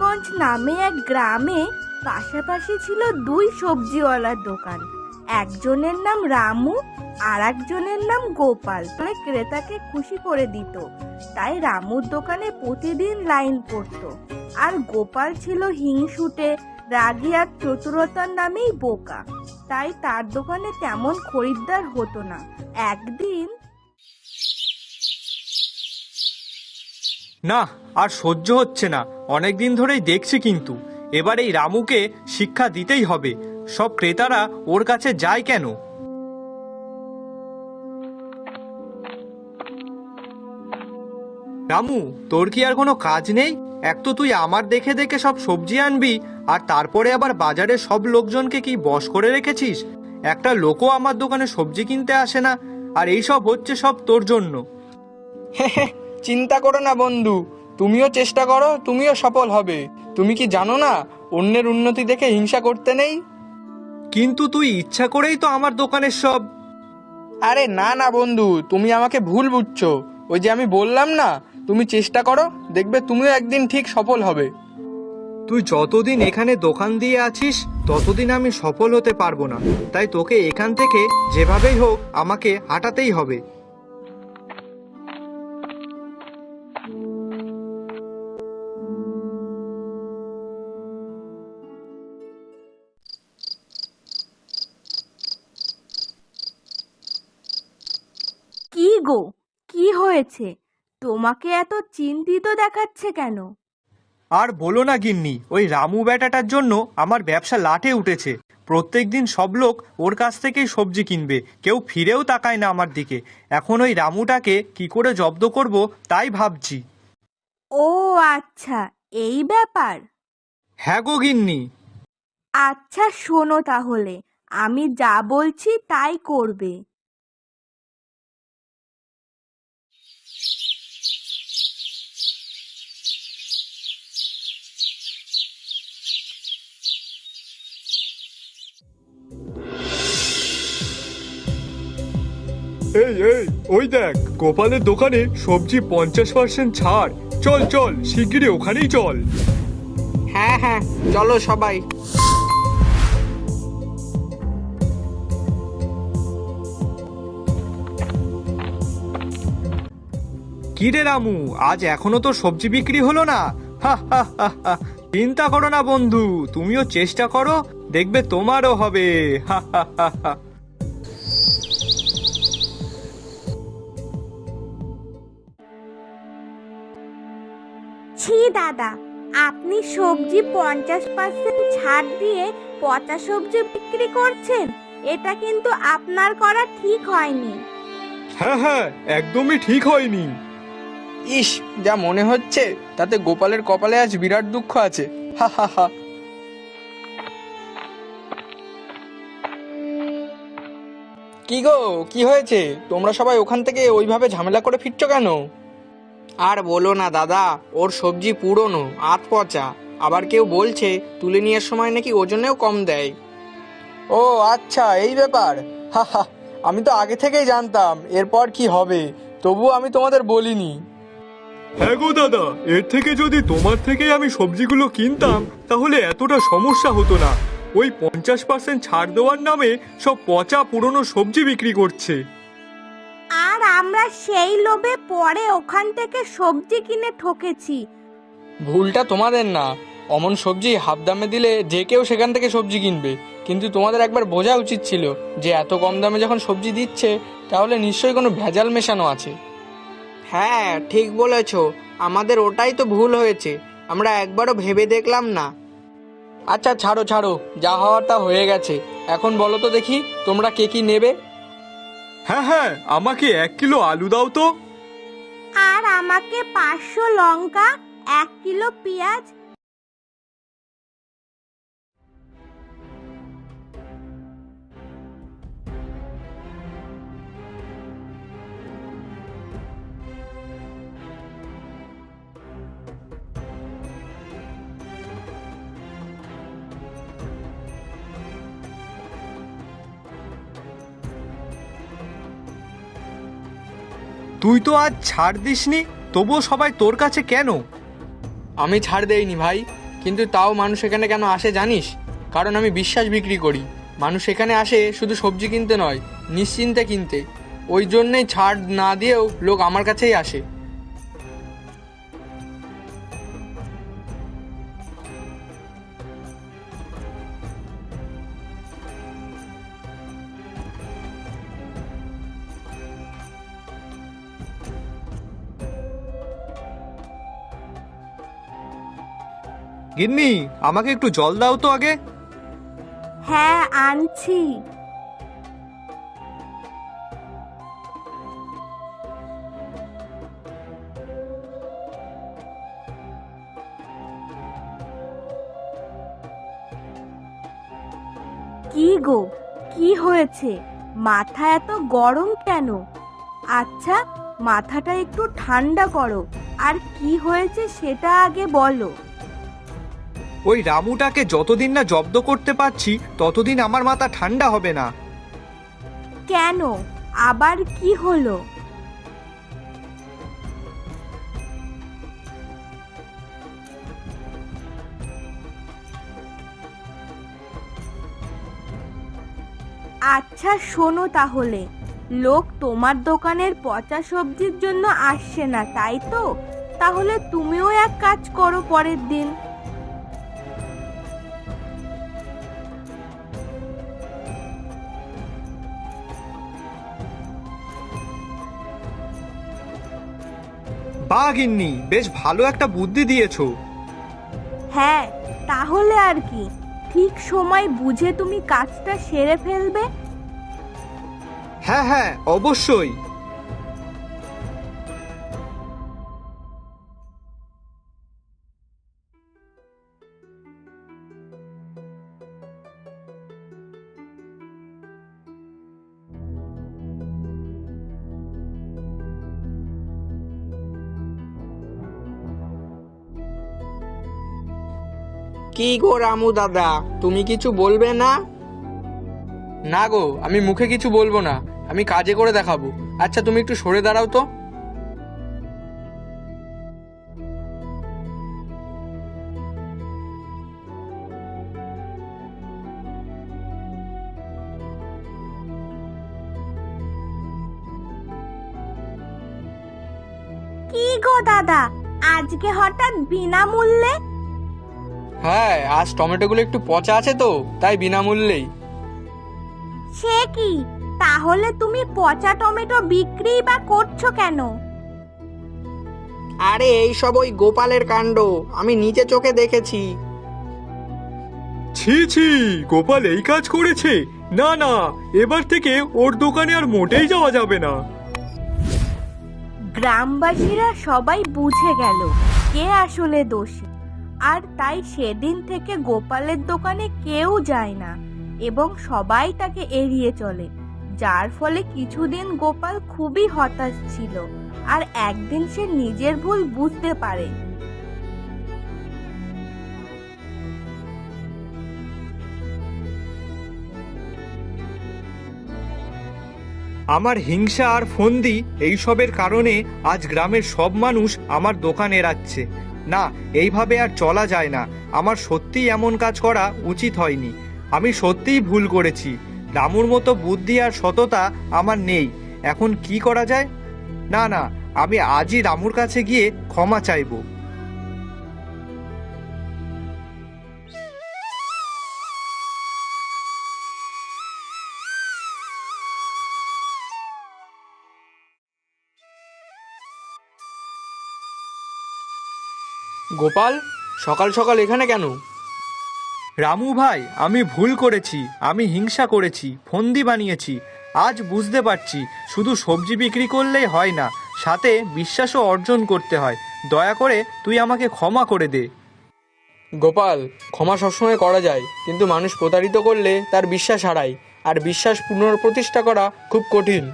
গোপালগঞ্জ নামে এক গ্রামে পাশাপাশি ছিল দুই সবজিওয়ালার দোকান। একজনের নাম রামু আর একজনের নাম গোপাল। মানে ক্রেতাকে খুশি করে দিত। তাই রামুর দোকানে প্রতিদিন লাইন পড়তো। আর গোপাল ছিল হিংসুটে, রাগী আর চতুরতার নামেই বোকা। তাই তার দোকানে তেমন খরিদ্দার হতো না। একদিন না, আর সহ্য হচ্ছে না। অনেক দিন ধরেই দেখছি কিন্তু। এবার এই রামুকে শিক্ষা দিতেই হবে। সব ক্রেতারা ওর কাছে যায় কেন? রামু, তোর কি আর কোনো কাজ নেই? এক তো তুই আমার দেখে দেখে সব সবজি আনবি, আর তারপরে আবার বাজারে সব লোকজনকে কি বস করে রেখেছিস? একটা লোকও আমার দোকানে সবজি কিনতে আসে না, আর এই সব হচ্ছে সব তোর জন্য। চিন্তা করো না বন্ধু। তুমিও চেষ্টা করো তুমিও সফল হবে। তুমি কি জানো না অন্যের উন্নতি দেখে হিংসা করতে নেই? কিন্তু তুই ইচ্ছা করেই তো আমার দোকানের সব আরে না না বন্ধু তুমি আমাকে ভুল বুঝছ। ওই যে আমি বললাম না তুমি চেষ্টা করো দেখবে তুমিও একদিন ঠিক সফল হবে। তুই যতদিন এখানে দোকান দিয়ে আছিস ততদিন আমি সফল হতে পারব না। তাই তোকে এখান থেকে যেভাবেই হোক আমাকে হাঁটাতেই হবে। হয়েছে। তোমাকে এত চিন্তিত দেখাচ্ছে কেন? আর বলো না গিন্নি ওই রামু বেটাটার জন্য আমার ব্যবসা লাটে উঠেছে। প্রত্যেক দিন সব লোক ওর কাছ থেকেই সবজি কিনবে কেউ ফিরেও তাকায় না আমার দিকে। এখন ওই রামুটাকে কি করে জব্দ করব তাই ভাবছি। ও আচ্ছা এই ব্যাপার? হ্যাঁ গো গিন্নি। আচ্ছা শোনো তাহলে আমি যা বলছি তাই করবে। এই এই ওই দেখ গোপালের দোকানে সবজি পঞ্চাশ পার্সেন্ট ছাড়। চল চল শিগগিরই ওখানেই চল। হ্যাঁ হ্যাঁ চলো সবাই। কি রে রামু আজ এখনও তো সবজি বিক্রি হলো না? হা, হা, হা, হা। চিন্তা করো না বন্ধু তুমিও চেষ্টা করো দেখবে তোমারও হবে। হা, হা, হা, ছি দাদা। আপনি সবজি পঞ্চাশ পার্সেন্ট ছাড় দিয়ে পচা সবজি বিক্রি করছেন এটা কিন্তু আপনার করা ঠিক হয়নি। হ্যাঁ হ্যাঁ একদমই ঠিক হয়নি। ইস যা মনে হচ্ছে তাতে গোপালের কপালে আজ বিরাট দুঃখ আছে। হা হা হা। কি গো কি হয়েছে? তোমরা সবাই ওখান থেকে ওইভাবে ঝামেলা করে ফিরছো কেন? আর বলো না, দাদা, ওর সবজি পুরনো আত পচা। আবার কেউ বলছে, তুলে নেওয়ার সময় নাকি ওজনেও কম দেয়। ও আচ্ছা এই ব্যাপার। হা হা, আমি তো আগে থেকেই জানতাম, এরপর কি হবে? তবুও আমি তোমাদের বলিনি। হ্যাঁ গো দাদা, এর থেকে যদি তোমার থেকেই আমি সবজিগুলো কিনতাম, তাহলে এতটা সমস্যা হতো না। ওই পঞ্চাশ পার্সেন্ট ছাড় দেওয়ার নামে সব পচা পুরনো সবজি বিক্রি করছে। আমরা সেই লোভে পরে ওখান থেকে সবজি কিনে ঠকেছি। ভুলটা তোমাদের না। অমন সবজি হাফ দামে দিলে যে কেউ সেখান থেকে সবজি কিনবে। কিন্তু তোমাদের একবার বোঝা উচিত ছিল যে এত কম দামে যখন সবজি দিচ্ছে তাহলে নিশ্চয়ই কোনো ভেজাল মেশানো আছে। হ্যাঁ ঠিক বলেছ। আমাদের ওটাই তো ভুল হয়েছে। আমরা একবারও ভেবে দেখলাম না। আচ্ছা ছাড়ো ছাড়ো। যা হওয়ার তা হয়ে গেছে। এখন বলো তো দেখি তোমরা কে কি নেবে? হ্যাঁ হ্যাঁ আমাকে এক কিলো আলু দাও তো। আর আমাকে পাঁচশো লঙ্কা, এক কিলো পেঁয়াজ তুই তো আজ ছাড় দিসনি, তবুও সবাই তোর কাছে কেন? আমি ছাড় দেইনি ভাই, কিন্তু তাও মানুষ এখানে কেন আসে জানিস? কারণ আমি বিশ্বাস বিক্রি করি। মানুষ এখানে আসে শুধু সবজি কিনতে নয়, নিশ্চিন্তে কিনতে। ওই জন্যেই ছাড় না দিয়েও লোক আমার কাছেই আসে। গিন্নি, আমাকে একটু জল দাও তো আগে। হ্যাঁ আনছি। কি গো, কি হয়েছে? মাথা এত গরম কেন? আচ্ছা মাথাটা একটু ঠান্ডা করো। আর কি হয়েছে সেটা আগে বলো। ওই রামুটাকে যতদিন না জব্দ করতে পারছি, ততদিন আমার মাথা ঠান্ডা হবে না। কেন? আবার কি হলো? আচ্ছা শোনো তাহলে। লোক তোমার দোকানের পচা সবজির জন্য আসছে না, তাই তো? তাহলে তুমিও এক কাজ করো পরের দিন। বা গিন্নি বেশ ভালো একটা বুদ্ধি দিয়েছ। হ্যাঁ তাহলে আর কি। ঠিক সময় বুঝে তুমি কাজটা সেরে ফেলবে। হ্যাঁ হ্যাঁ অবশ্যই। কি গো রামু দাদা তুমি কিছু বলবে না? না গো আমি মুখে কিছু বলব না আমি কাজে করে দেখাবো। আচ্ছা তুমি একটু সরে দাঁড়াও তো। কি গো দাদা আজকে হঠাৎ বিনামূল্যে হ্যাঁ আজ টমেটোগুলো একটু পচা আছে তো তাই বিনামূল্যেই। সে কি? তাহলে তুমি পচা টমেটো বিক্রি বা করছ কেন? আরে এই সব ওই গোপালের কাণ্ড আমি নিচে চোখে দেখেছি। ছি ছি গোপাল এই কাজ করেছে। না না এবার থেকে ওর দোকানে আর মোটেই যাওয়া যাবে না। গ্রামবাসীরা সবাই বুঝে গেল কে আসলে দোষী। আর তাই সেদিন থেকে গোপালের দোকানে কেউ যায় না এবং সবাই তাকে এড়িয়ে চলে। যার ফলে কিছুদিন গোপাল খুবই হতাশ ছিল আর একদিন সে নিজের ভুল বুঝতে পারে। আমার হিংসা আর ফন্দি এইসবের কারণে আজ গ্রামের সব মানুষ আমার দোকান এড়াচ্ছে না, এইভাবে আর চলা যায় না। আমার সত্যিই এমন কাজ করা উচিত হয়নি। আমি সত্যিই ভুল করেছি। রামুর মতো বুদ্ধি আর সততা আমার নেই। এখন কি করা যায়? না না, আমি আজই রামুর কাছে গিয়ে ক্ষমা চাইব। গোপাল সকাল সকাল এখানে কেন? রামু ভাই আমি ভুল করেছি আমি হিংসা করেছি ফন্দি বানিয়েছি আজ বুঝতে পারছি শুধু সবজি বিক্রি করলেই হয় না সাথে বিশ্বাসও অর্জন করতে হয় দয়া করে তুই আমাকে ক্ষমা করে দে। গোপাল ক্ষমা সবসময় করা যায় কিন্তু মানুষ প্রতারিত করলে তার বিশ্বাস হারায় আর বিশ্বাস পুনঃপ্রতিষ্ঠা করা খুব কঠিন।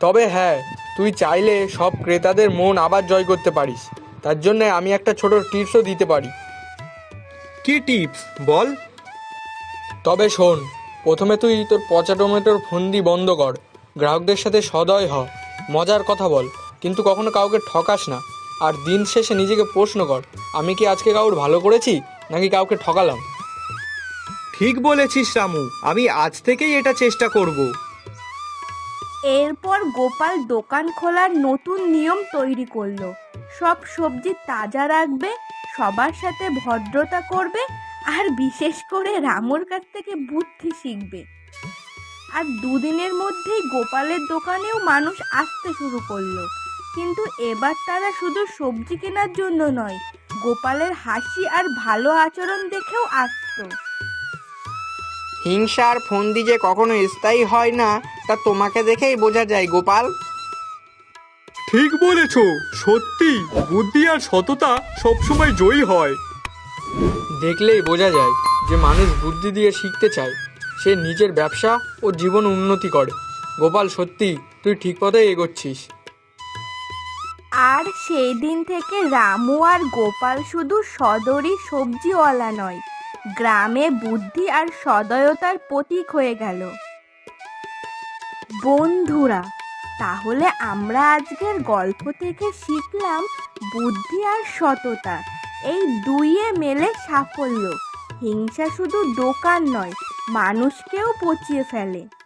তবে হ্যাঁ তুই চাইলে সব ক্রেতাদের মন আবার জয় করতে পারিস। তার জন্য আমি একটা ছোট টিপসও দিতে পারি। কি টিপস? বল। তবে শোন প্রথমে তুই তোর পচা টমেটোর ফন্দি বন্ধ কর। গ্রাহকদের সাথে সদয় হ। মজার কথা বল কিন্তু কখনো কাউকে ঠকাস না। আর দিন শেষে নিজেকে প্রশ্ন কর আমি কি আজকে কাউর ভালো করেছি নাকি কাউকে ঠকালাম? ঠিক বলেছিস রামু আমি আজ থেকেই এটা চেষ্টা করব। এরপর গোপাল দোকান খোলার নতুন নিয়ম তৈরি করল। সব সবজি তাজা রাখবে, সবার সাথে ভদ্রতা করবে আর বিশেষ করে রামুর কাছ থেকে বুদ্ধি শিখবে। আর দুদিনের মধ্যেই গোপালের দোকানেও মানুষ আসতে শুরু করল। কিন্তু এবার তারা শুধু সবজি কেনার জন্য নয়, গোপালের হাসি আর ভালো আচরণ দেখেও আসতো। হিংসা আর ফন্দি যে কখনো স্থায়ী হয় না তা তোমাকে দেখেই বোঝা যায় গোপাল। ঠিক বলেছ সত্যি বুদ্ধি আর সততা সবসময় জয়ী হয়। দেখলেই বোঝা যায় যে মানুষ বুদ্ধি দিয়ে শিখতে চায়। সে নিজের ব্যবসা ও জীবন উন্নতি করে। গোপাল সত্যি তুই ঠিক পথে এগোচ্ছিস। আর সেই দিন থেকে রামু আর গোপাল শুধু সদরই সবজিওয়ালা নয় গ্রামে বুদ্ধি আর সদয়তার প্রতীক হয়ে গেল। বন্ধুরা, তাহলে আমরা আজকের গল্প থেকে শিখলাম বুদ্ধি আর সততা। এই দুইয়ে মেলে সাফল্য। হিংসা শুধু দোকান নয়, মানুষকেও পচিয়ে ফেলে।